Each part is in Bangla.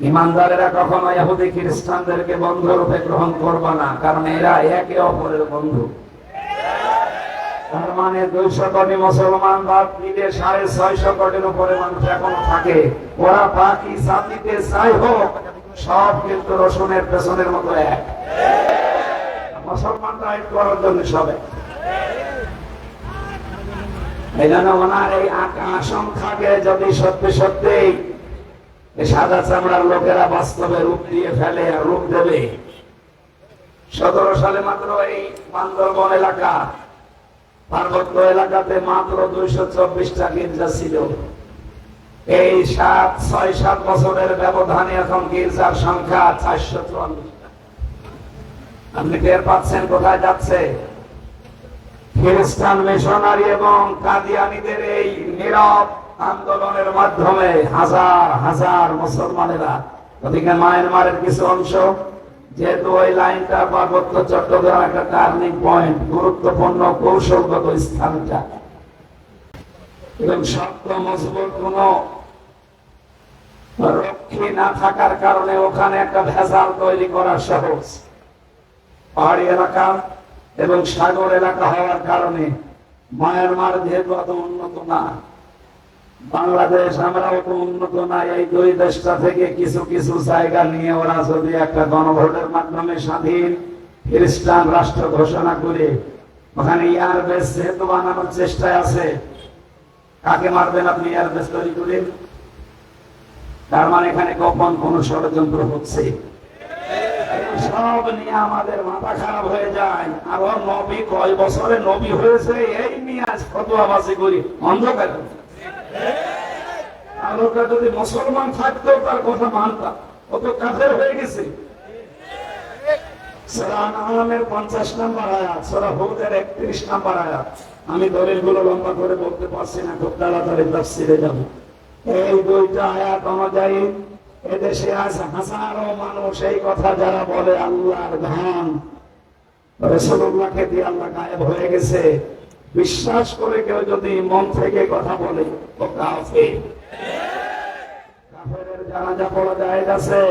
ইমানদারেরা কখনো ইহুদি খ্রিস্টানদেরকে বন্ধু রূপে গ্রহণ করবে না, কারণ এরা একে অপরের বন্ধু। তার মানে দুইশো কোটি মুসলমান বাদ দিলে সাড়ে ছয়শো কোটির উপরে মানুষ এখনও থাকে। ওরা বাকি জাতিতে যাই হোক, সব কিন্তু রসুনের পেছনের মতো এক। মুসলমানরা এক করার জন্য সবে। এই জন্য ওনার এই আকা- আশঙ্কাকে যদি সত্যি সত্যি সাদা চামড়ার লোকেরা বাস্তবে রূপ দিয়ে ফেলে আর রূপ দেবে। সতেরো সালে মাত্র এই বান্দরবন এলাকা, পার্বত্য এলাকাতে মাত্র দুইশো চব্বিশটা গির্জা ছিল। এই সাত, ছয়, সাত বছরের ব্যবধানে এখন গির্জার সংখ্যা চারশো চুয়াল্লিশটা আপনি টের পাচ্ছেন কোথায় যাচ্ছে? খ্রিস্টান মিশনারি এবং কাদিয়ানিদের এই নীরব আন্দোলনের মাধ্যমে হাজার হাজার মুসলমানেরা, ওদিকে মায়ানমারের কিছু অংশ, যেহেতু ওই লাইনটা পার্বত্য চট্টগ্রাম একটা টার্নিং পয়েন্ট, গুরুত্বপূর্ণ কৌশলগত স্থানটা। এবং শক্ত, মজবুত, কোন রক্ষী না থাকার কারণে ওখানে একটা ভেজাল তৈরি করা সহজ। পাহাড়ি এলাকা এবং সাগর এলাকা হওয়ার কারণে মায়ানমার যেহেতু অত উন্নত না বাংলাদেশ আমরাও তো উন্নত না এই দুই দেশটা থেকে কিছু কিছু জায়গা নিয়ে ওরা যদি একটা গণভোটের মাধ্যমে স্বাধীন খ্রিস্টান রাষ্ট্র ঘোষণা করে, ওখানে এয়ারবেস যেহেতু বানানোর চেষ্টায় আছে, কাকে মারবেন আপনি এয়ারবেস তৈরি করে তার মানে এখানে গোপন কোন ষড়যন্ত্র হচ্ছে। সব নিয়ে আমাদের মাথা খারাপ হয়ে যায়। আর নবী কয় বছরে নবী হয়েছে, এই নিয়ে আজ করি। অন্ধকার আর ওটা যদি মুসলমান থাকতো, তার কথা মানতাম। ও তো কাফের হয়ে গেছে। সূরা আনামের 50 আয়াত, সূরা হুদের 31 নম্বর আয়াত। লম্বা করে বলতে পারছি না, খুব তাড়াতাড়ি যাব। এই দুইটা আয়াত অনুযায়ী এদেশে আজ হাজারো মানুষ এই কথা যারা বলে, আল্লাহর ধন রসুল্লাহকে দিয়ে আল্লাহ গায়েব হয়ে গেছে। বিশ্বাস করে কেউ যদি মন থেকে কথা বলে জানাজা পড়া যায় আছে?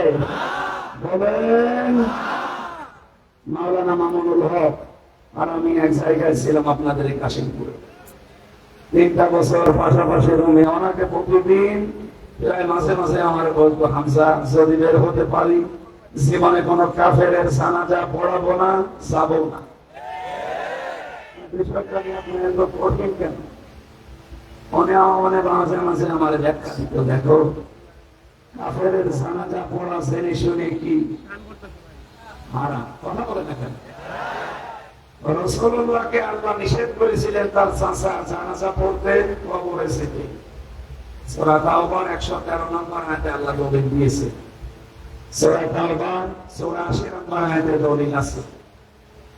বলেন। মাওলানা মামুনুল হক, আর আমি এক জায়গায় ছিলাম আপনাদের এই কাশিমপুরে। তিনটা বছর পাশাপাশি রুমে ওনাকে প্রতিদিন, প্রায় মাঝে মাঝে আমার বলতো হামসা যদি বের হতে পারি, জীবনে কোন কাফের সানাজা পড়াবো না, যাব না। মনে মনে আল্লাহ নিষেধ করেছিলেন তার চাষা জানাজা পড়তে কবরে যেতে সূরা তাওবার 113 নম্বর আয়াতে আল্লাহ দিয়েছে সূরা তাওবার 84 নম্বর আয়াতে দলিল আছে তা আল্লাহ পাক যদি রাসূলুল্লাহকে এই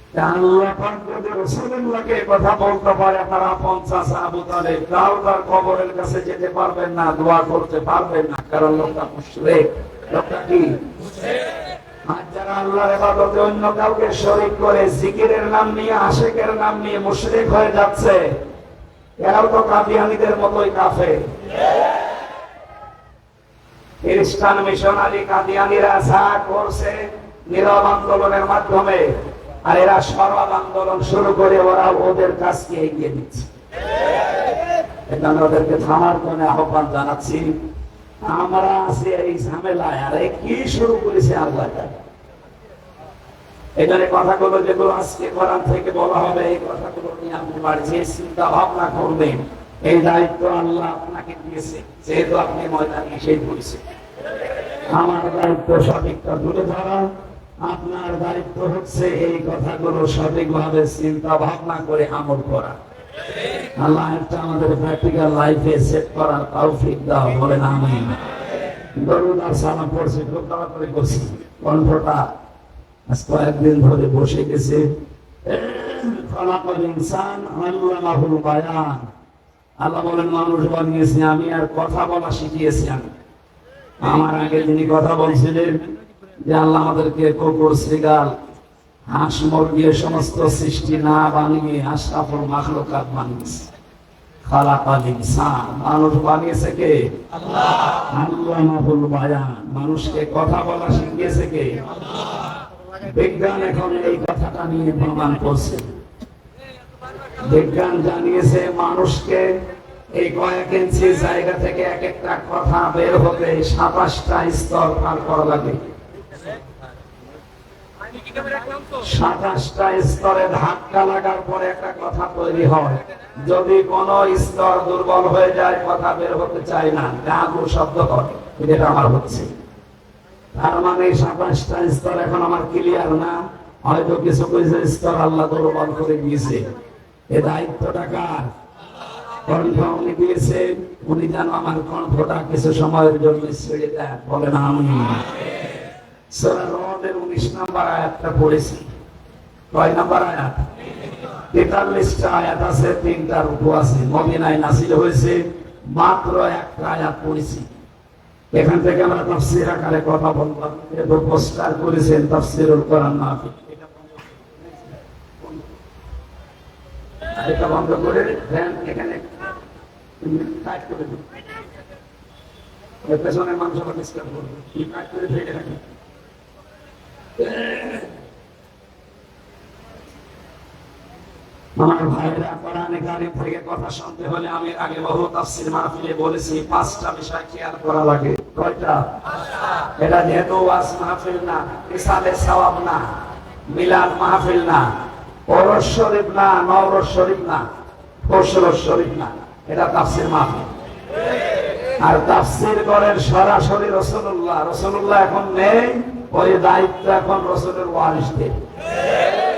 কথা অন্য কাউকে শরীক করে জিকিরের নাম নিয়ে আশেকের নাম নিয়ে মুশরিক হয়ে যাচ্ছে এরাও তো মতোই কাফে খ্রিস্টান মিশনারি কাদিয়ানিরা যা করছে নীরব আন্দোলনের মাধ্যমে আর এরা সরব আন্দোলন শুরু করে ওরা ওদের কাজকে এগিয়ে দিচ্ছে এখানে ওদেরকে থামার জন্য আহ্বান জানাচ্ছি। আমরা আছি এই ঝামেলায়। আর কি শুরু করেছে আল্লাহ এখানে কথাগুলো যেগুলো আজকে কোরআন থেকে বলা হবে, এই কথাগুলো নিয়ে আপনি বাড়িতে চিন্তা ভাবনা করবেন। এই দায়িত্ব আল্লাহ আপনাকে দিয়েছে, যেহেতু আপনি ময়দানে এসেই পড়েছে আমার দায়িত্ব সঠিকটা তুলে ধরা। আপনার দায়িত্ব হচ্ছে এই কথাগুলো সঠিকভাবে চিন্তা ভাবনা করে আমল করা। আল্লাহ একটা আমাদের প্র্যাকটিক্যাল লাইফে সেট করার তৌফিক দাও, বলেন আমি দরুদ আর সালাম পড়ছি, খুব তাড়াতাড়ি করছি। কণ্ঠটা কয়েকদিন ধরে বসে গেছে। খলাকাল ইনসান আল্লামাহুল বায়ান। আল্লাহ বলেন, মানুষ বানিয়েছি আমি আর কথা বলা শিখিয়েছি আমি। আমার আগে যিনি কথা বলছিলেন যে আল্লাহ আমাদেরকে কুকুর শ্রীগাল হাঁস মুরগি সমস্ত সৃষ্টি না বানিয়ে মাখলুকাত বানিয়েছে। খালাকাল ইনসান। মানুষ বানিয়েছে কে? আল্লামাহুল বায়ান। মানুষকে কথা বলা শিখিয়েছে কে? বিজ্ঞান এখন এই কথাটা নিয়ে প্রমাণ করছে। বিজ্ঞান জানিয়েছে মানুষকে এই কয়েক ইঞ্চি জায়গা থেকে এক একটা কথা বের হতে সাতাশটা স্তর পার করা লাগে। সাতাশটা স্তরে ধাক্কা লাগার পরে একটা কথা তৈরি হয়। যদি কোন স্তর দুর্বল হয়ে যায়, কথা বের হতে চায় না। গাগু শব্দ করে, যেটা আমার হচ্ছে। তার মানে সাতাশটা স্তর এখন আমার ক্লিয়ার না। হয়তো কিছু কিছু স্তর আল্লাহ দুর্বল করে দিয়েছে। এ দায়িত্বটা কার? কণ্ঠ উনি দিয়েছেন, উনি যেন আমার কণ্ঠটা কিছু সময়ের জন্য ছেড়ে দেন। বলেন আমি সূরা রদের 19 নম্বর আয়াতটা পড়েছি। কয় নম্বর আয়াত? তেতাল্লিশটা আয়াত আছে, তিনটা রূপ আছে। মদিনায় নাসিল হয়েছে, মাত্র একটা আয়াত পড়েছি। এখান থেকে আমরা তাফসির আকারে কথা বললাম পোস্টার করেছেন তাফসিরুল কোরআন মাহফিল। এটা বন্ধ করে দেন, এখানে এর মানুষ ডিস্টার্ব করবে। কাট করে ফেলে রাখেন আমার ভাইরা কোরআনে কারিম থেকে কথা শুনতে হলে আমি আগে বহু তাফসীর মাহফিলে বলেছি, পাঁচটা বিষয় খেয়াল করা লাগে। কয়টা? এটা যেহেতু ওয়াজ মাহফিল না সওয়াব না, মিলাদ মাহফিল না ওরস শরীফ না নওরস শরীফ না শরীফ না, এটা তাফসীর মাহফিল। আর তাফসীর করেন সরাসরি রসুল্লাহ। রসুল্লাহ এখন নেই। ওই দায়িত্ব এখন রসুলের ওয়ারিসদের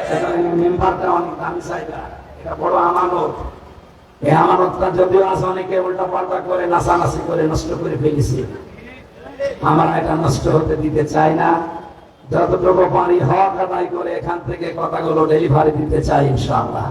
সেখানে মেম্বারটা অনেক দামি জায়গা। এটা বড় আমানত। এই আমানতটা যদিও আজ অনেকে উল্টা পাল্টা করে, নাচানাচি করে, নষ্ট করে ফেলেছে। আমরা এটা নষ্ট হতে দিতে চাই না। যতটুকু পারি হক আদায় করে এখান থেকে কথাগুলো ডেলিভারি দিতে চাই, ইনশাআল্লাহ।